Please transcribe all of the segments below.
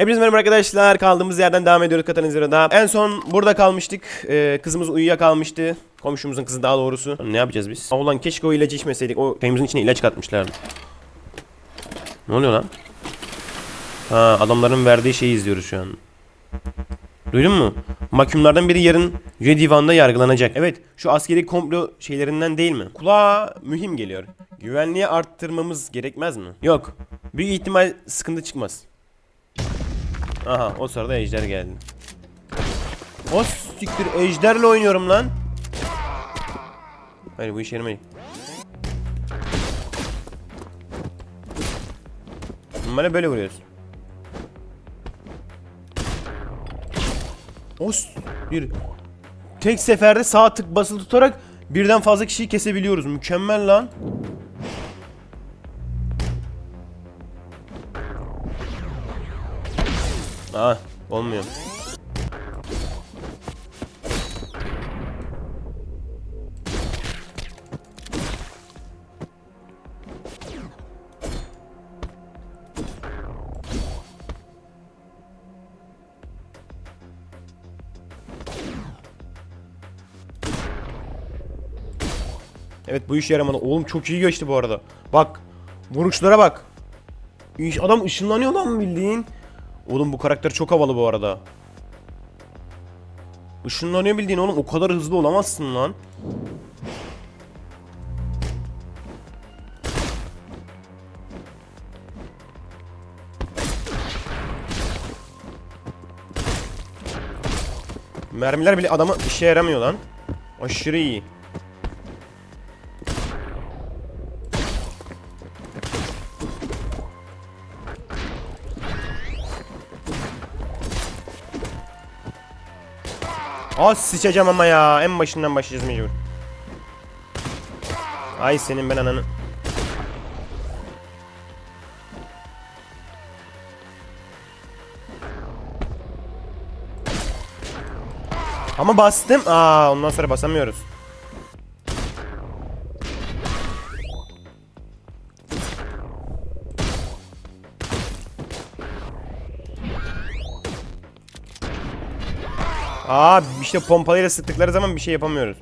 Hepinize merhaba arkadaşlar. Kaldığımız yerden devam ediyoruz Katanın Zero'da. En son burada kalmıştık. Ee, kızımız uyuyakalmıştı. Komşumuzun kızı daha doğrusu. Ne yapacağız biz? Aa, Ulan keşke o ilacı içmeseydik. O çayımızın içine ilaç katmışlardı. Ne oluyor lan? Ha adamların verdiği şeyi izliyoruz şu an. Duydun mu? Mahkumlardan biri yarın Yüce Divan'da yargılanacak. Evet şu askeri komplo şeylerinden değil mi? Kulağa mühim geliyor. Güvenliği arttırmamız gerekmez mi? Yok. Büyük ihtimal sıkıntı çıkmaz. Aha o sırada ejder geldi. O siktir ejderle oynuyorum lan. Hayır bu işe yaramayacak. Normalde böyle vuruyoruz. O bir tek seferde sağ tık basılı tutarak birden fazla kişiyi kesebiliyoruz. Mükemmel lan. Aa olmuyor. Evet bu iş yaramadı. Oğlum çok iyi geçti bu arada. Bak. Vuruşlara bak. Adam ışınlanıyor lan bildiğin. Oğlum bu karakter çok havalı bu arada. Işınlanıyor bildiğin oğlum o kadar hızlı olamazsın lan. Mermiler bile adama işe yaramıyor lan. Aşırı iyi. Aa sıçacağım ama ya. En başından başlayacağız mecbur. Ay senin ben ananı. Ama bastım. Aa ondan sonra basamıyoruz. Aa işte pompalıyla sıktıkları zaman bir şey yapamıyoruz.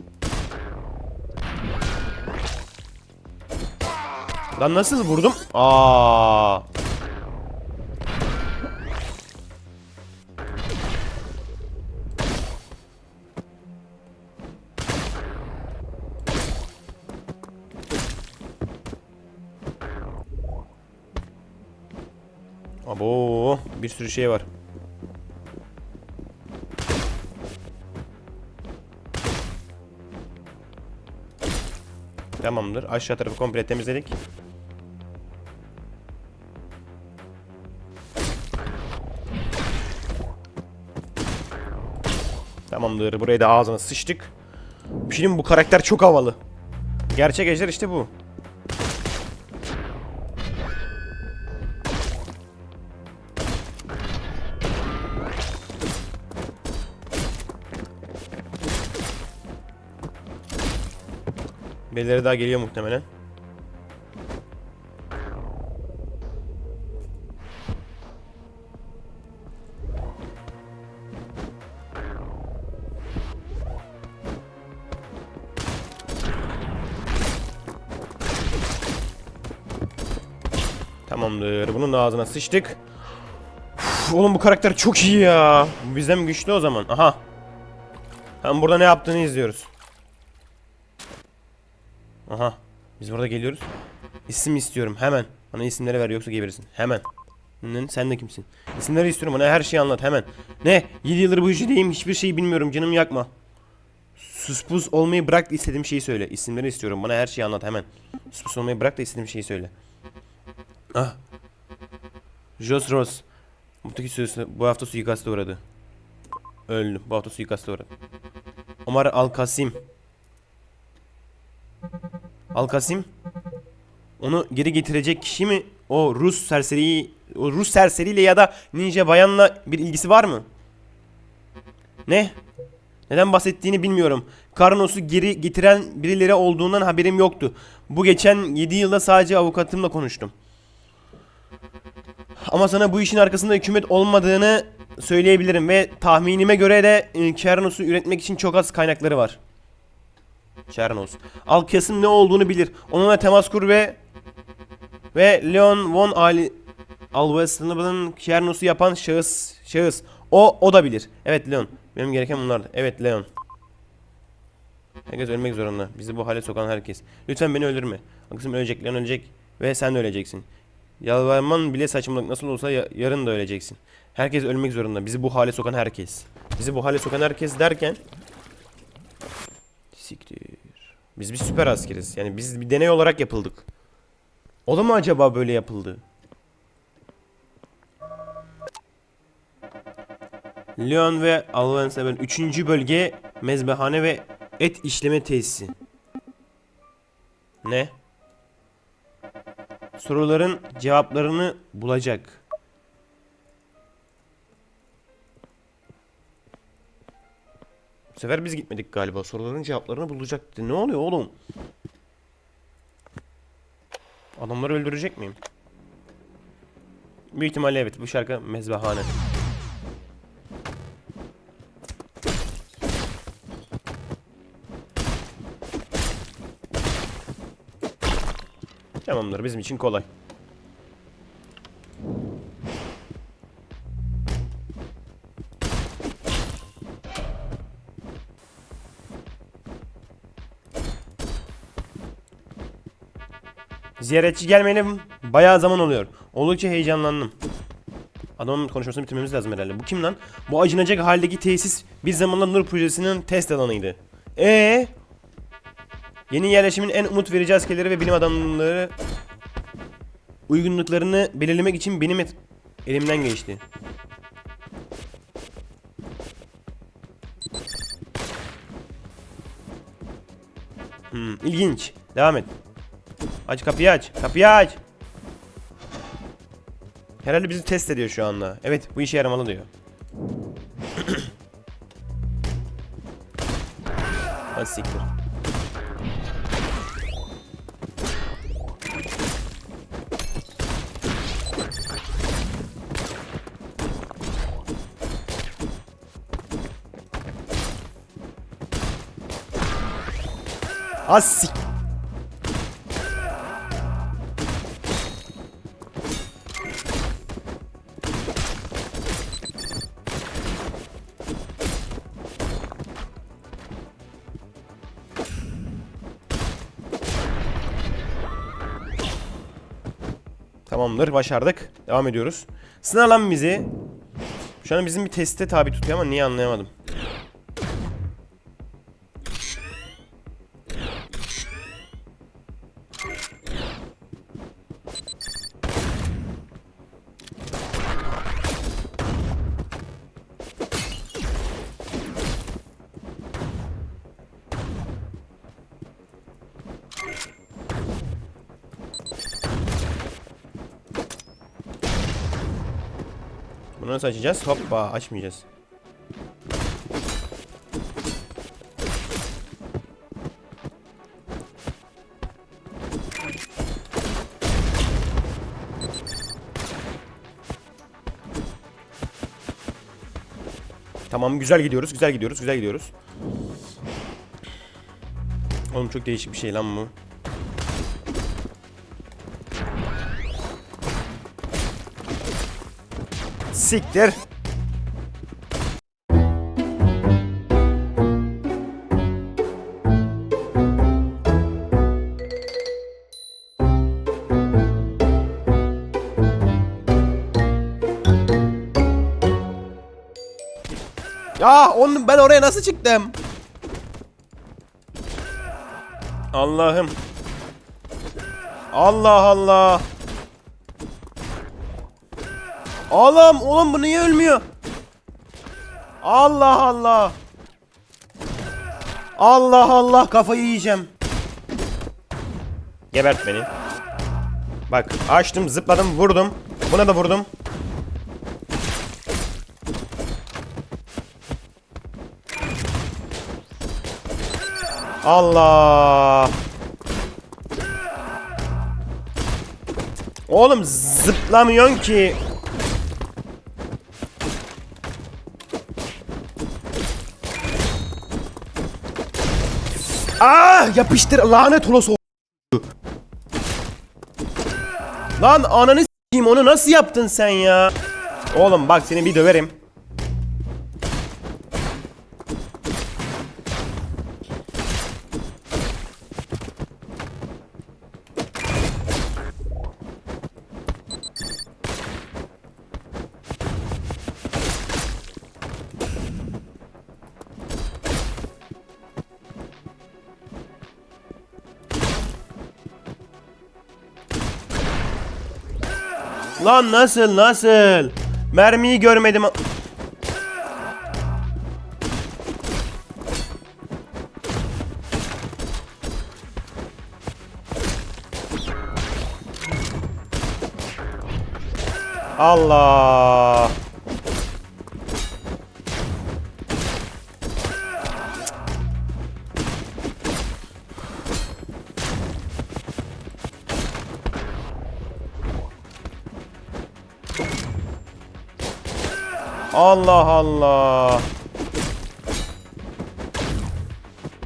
Lan nasıl vurdum? Aa. Abo bir sürü şey var. Tamamdır. Aşağı tarafı komple temizledik. Tamamdır. Burayı da ağzına sıçtık. Mi? bu karakter çok havalı. Gerçek ejder işte bu. Birileri daha geliyor muhtemelen. Tamamdır. Bunun da ağzına sıçtık. Uf, oğlum bu karakter çok iyi ya. Bu bizden güçlü o zaman. Aha. Hem burada ne yaptığını izliyoruz. Aha. Biz burada geliyoruz. İsim istiyorum hemen. Bana isimleri ver yoksa geberirsin. Hemen. Sen de kimsin? İsimleri istiyorum bana her şeyi anlat hemen. Ne? 7 yıldır bu işedeyim hiçbir şeyi bilmiyorum canım yakma. Suspus olmayı bırak da istediğim şeyi söyle. İsimleri istiyorum bana her şeyi anlat hemen. Suspus olmayı bırak da istediğim şeyi söyle. Ah. Jos Ross. Mutlaki sözü bu hafta suikasta uğradı. Öldü. Bu hafta suikasta uğradı. Omar Al-Kasim. Al-Kasim onu geri getirecek kişi mi? O Rus serseri o Rus serseriyle ya da ninja bayanla bir ilgisi var mı? Ne? Neden bahsettiğini bilmiyorum. Karnos'u geri getiren birileri olduğundan haberim yoktu. Bu geçen 7 yılda sadece avukatımla konuştum. Ama sana bu işin arkasında hükümet olmadığını söyleyebilirim ve tahminime göre de e, Kernos'u üretmek için çok az kaynakları var. Kernos. Alkas'ın ne olduğunu bilir. Onunla temas kur ve ve Leon von Ali Alves'ın Kernos'u yapan şahıs şahıs. O o da bilir. Evet Leon. Benim gereken bunlardı. Evet Leon. Herkes ölmek zorunda. Bizi bu hale sokan herkes. Lütfen beni öldürme. Kızım ölecek, Leon ölecek ve sen de öleceksin. Yalvarman bile saçmalık nasıl olsa ya- yarın da öleceksin. Herkes ölmek zorunda. Bizi bu hale sokan herkes. Bizi bu hale sokan herkes derken Siktir. Biz bir süper askeriz. Yani biz bir deney olarak yapıldık. O da mı acaba böyle yapıldı? Leon ve Alvens'e 3. bölge mezbehane ve et işleme tesisi. Ne? Soruların cevaplarını bulacak. Bu sefer biz gitmedik galiba. Soruların cevaplarını bulacaktı. Ne oluyor oğlum? Adamları öldürecek miyim? Büyük ihtimalle evet. Bu şarkı mezbahane. Tamamdır. Bizim için kolay. Ziyaretçi gelmeyeli bayağı zaman oluyor. Oldukça heyecanlandım. Adamın konuşmasını bitirmemiz lazım herhalde. Bu kim lan? Bu acınacak haldeki tesis bir zamanlar Nur projesinin test alanıydı. Ee? Yeni yerleşimin en umut verici askerleri ve bilim adamları uygunluklarını belirlemek için benim elimden geçti. Hmm, ilginç. Devam et. Aç kapıyı aç. Kapıyı aç. Herhalde bizi test ediyor şu anda. Evet bu işe yaramalı diyor. Hadi siktir. Az sik. Tamamdır başardık. Devam ediyoruz. Sınav lan bizi. Şu an bizim bir teste tabi tutuyor ama niye anlayamadım. Nasıl açacağız? Hoppa açmayacağız. Tamam güzel gidiyoruz, güzel gidiyoruz, güzel gidiyoruz. Oğlum çok değişik bir şey lan bu. Siktir. Ya onun ben oraya nasıl çıktım? Allah'ım. Allah Allah. Oğlum oğlum bu niye ölmüyor? Allah Allah. Allah Allah kafayı yiyeceğim. Gebert beni. Bak açtım zıpladım vurdum. Buna da vurdum. Allah. Oğlum zıplamıyorsun ki. Ah yapıştır lanet olası. Lan ananı s**eyim onu nasıl yaptın sen ya? Oğlum bak seni bir döverim. Lan nasıl nasıl? Mermiyi görmedim. Allah. Allah.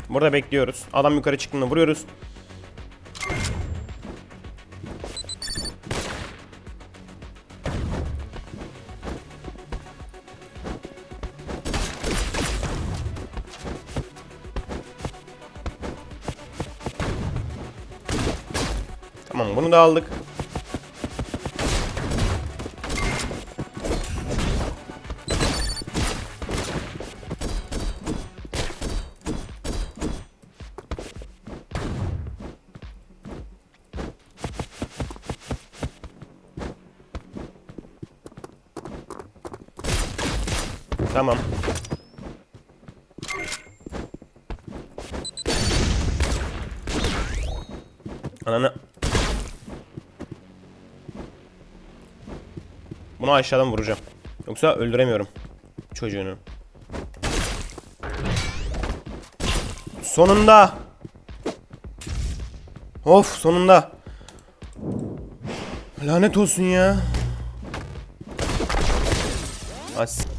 Burada bekliyoruz. Adam yukarı çıktığında vuruyoruz. Tamam bunu da aldık. Ananı. Bunu aşağıdan vuracağım. Yoksa öldüremiyorum çocuğunu. Sonunda. Of sonunda. Lanet olsun ya. As.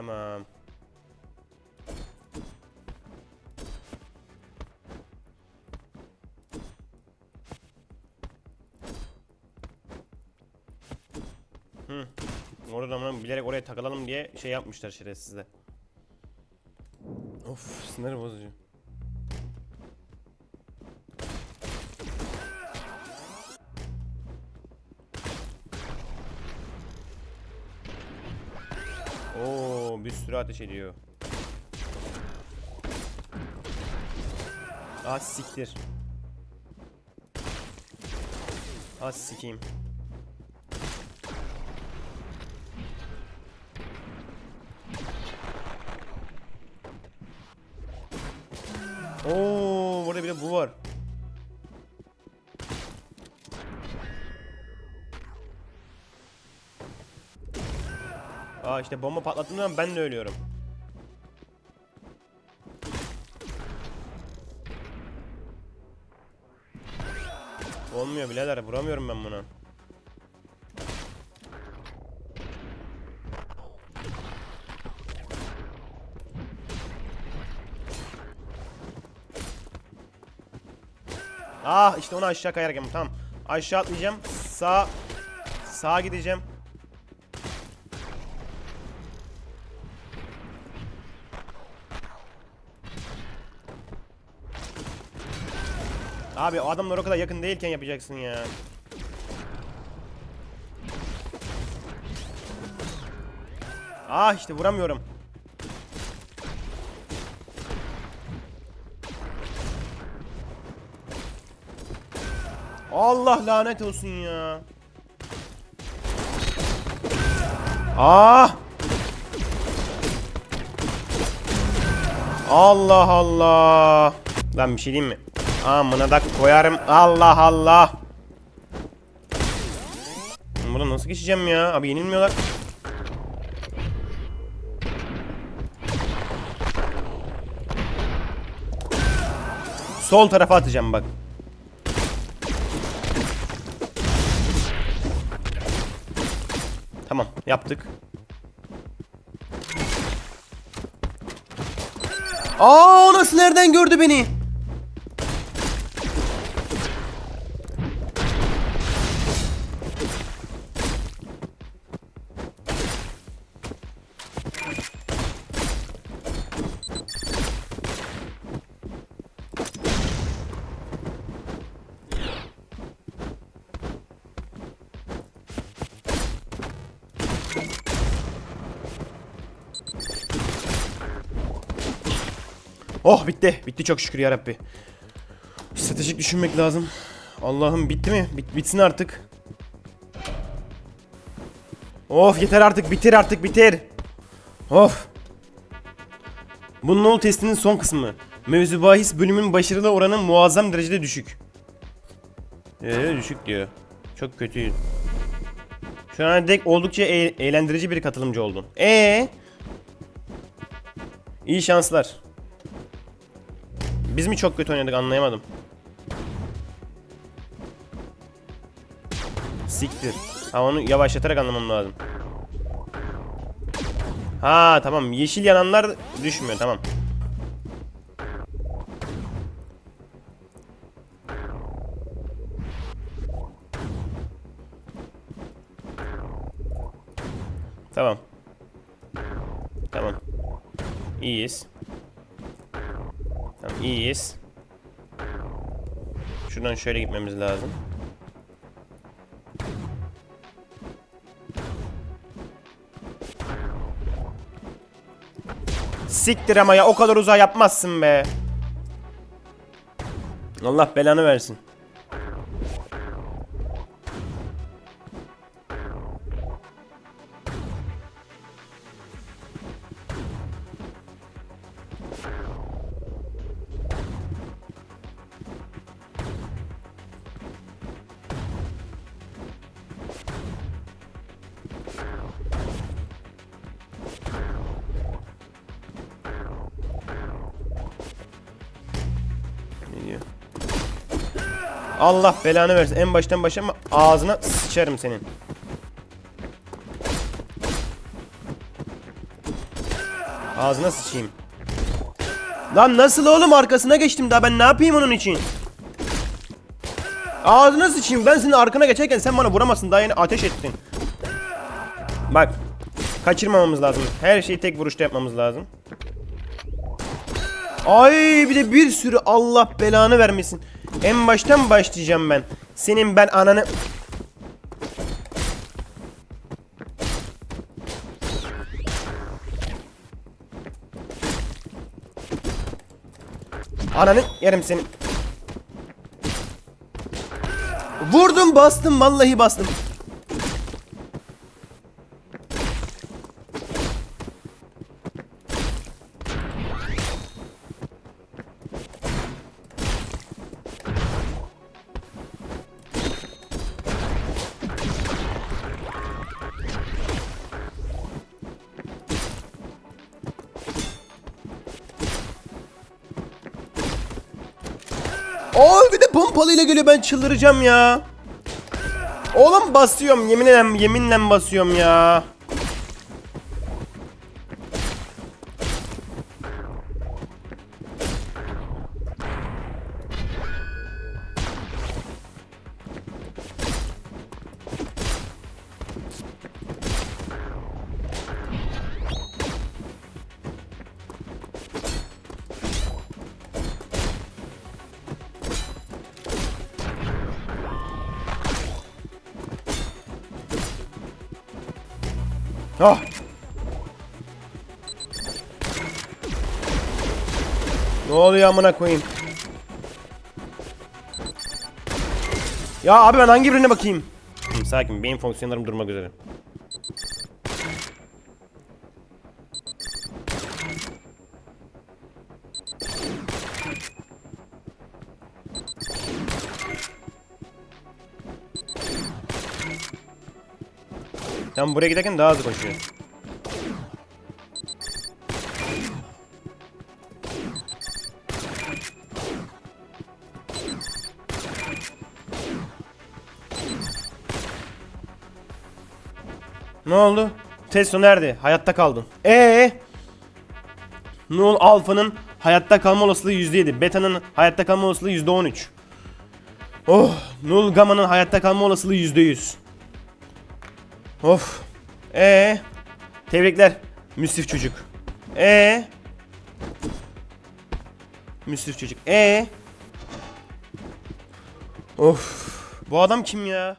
Tamam. Hı. Orada ama bilerek oraya takılalım diye şey yapmışlar şerefsizler. Of sinir bozucu. Ateş ediyor. Ah siktir. Ah sikeyim. Oo burada bir de bu var. Aa işte bomba patlattığım zaman ben de ölüyorum. Olmuyor birader vuramıyorum ben buna. Ah işte onu aşağı kayarken tamam. Aşağı atlayacağım. Sağ sağa gideceğim. Abi o adamlar o kadar yakın değilken yapacaksın ya. Ah işte vuramıyorum. Allah lanet olsun ya. Ah! Allah Allah. Lan bir şey diyeyim mi? Amına da koyarım. Allah Allah. Buradan nasıl geçeceğim ya? Abi yenilmiyorlar. Sol tarafa atacağım bak. Tamam yaptık. Aa nasıl nereden gördü beni? Oh bitti. Bitti çok şükür yarabbi. Stratejik düşünmek lazım. Allah'ım bitti mi? Bit bitsin artık. Of yeter artık bitir artık bitir. Of. Bu null testinin son kısmı. Mevzu bahis bölümün başarılı oranı muazzam derecede düşük. Ee, düşük diyor. Çok kötü. Şu an dek oldukça e- eğlendirici bir katılımcı oldun. Ee? İyi şanslar. Biz mi çok kötü oynadık anlayamadım. Siktir. Ha onu yavaşlatarak anlamam lazım. Ha tamam yeşil yananlar düşmüyor tamam. Tamam. Tamam. İyiyiz. İyiyiz. Şuradan şöyle gitmemiz lazım. Siktir ama ya o kadar uzağa yapmazsın be. Allah belanı versin. Ne diyor? Allah belanı versin. En baştan başlama ağzına sıçarım senin. Ağzına sıçayım. Lan nasıl oğlum arkasına geçtim daha ben ne yapayım onun için? Ağzına sıçayım ben senin arkana geçerken sen bana vuramazsın daha yeni ateş ettin. Bak kaçırmamamız lazım. Her şeyi tek vuruşta yapmamız lazım. Ay bir de bir sürü Allah belanı vermesin. En baştan başlayacağım ben. Senin ben ananı... Ananı yerim senin. Vurdum bastım vallahi bastım. Geliyor ben çıldıracağım ya. Oğlum basıyorum yeminle yeminle basıyorum ya. Amına koyayım? Ya abi ben hangi birine bakayım? Hı, sakin beyin fonksiyonlarım durmak üzere. Tam buraya giderken daha hızlı koşuyor. Ne oldu? Testo nerede? Hayatta kaldın. Ee? Null Alpha'nın hayatta kalma olasılığı %7. Beta'nın hayatta kalma olasılığı %13. Oh, Null Gamma'nın hayatta kalma olasılığı %100. Of. Ee? Tebrikler. Müsrif çocuk. Ee? Müsrif çocuk. Ee? Of. Bu adam kim ya?